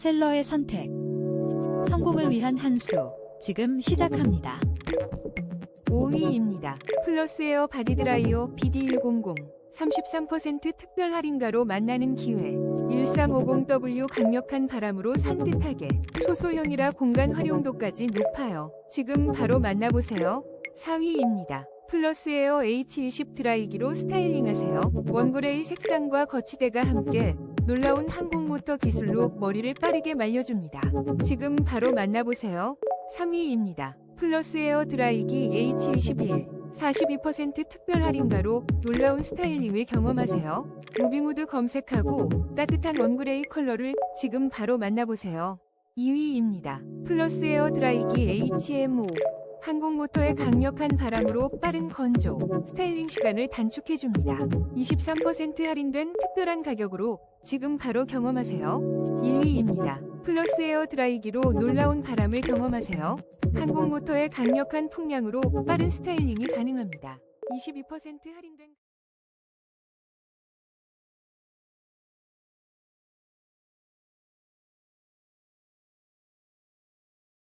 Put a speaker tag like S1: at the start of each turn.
S1: 셀러의 선택. 성공을 위한 한 수. 지금 시작합니다.
S2: 5위입니다. 플러스 에어 바디 드라이어 BD100 33% 특별 할인가로 만나는 기회 1350W 강력한 바람으로 산뜻하게 초소형이라 공간 활용도까지 높아요. 지금 바로 만나보세요. 4위입니다. 플러스 에어 H20 드라이기로 스타일링하세요. 원그레이 색상과 거치대가 함께 놀라운 항공모터 기술로 머리를 빠르게 말려줍니다. 지금 바로 만나보세요. 3위입니다. 플러스 에어 드라이기 H21 42% 특별 할인가로 놀라운 스타일링을 경험하세요. 무빙우드 검색하고 따뜻한 원그레이 컬러를 지금 바로 만나보세요. 2위입니다. 플러스 에어 드라이기 HMO 항공모터의 강력한 바람으로 빠른 건조, 스타일링 시간을 단축해줍니다. 23% 할인된 특별한 가격으로 지금 바로 경험하세요. 1위입니다. 플러스 에어 드라이기로 놀라운 바람을 경험하세요. 항공모터의 강력한 풍량으로 빠른 스타일링이 가능합니다. 22% 할인된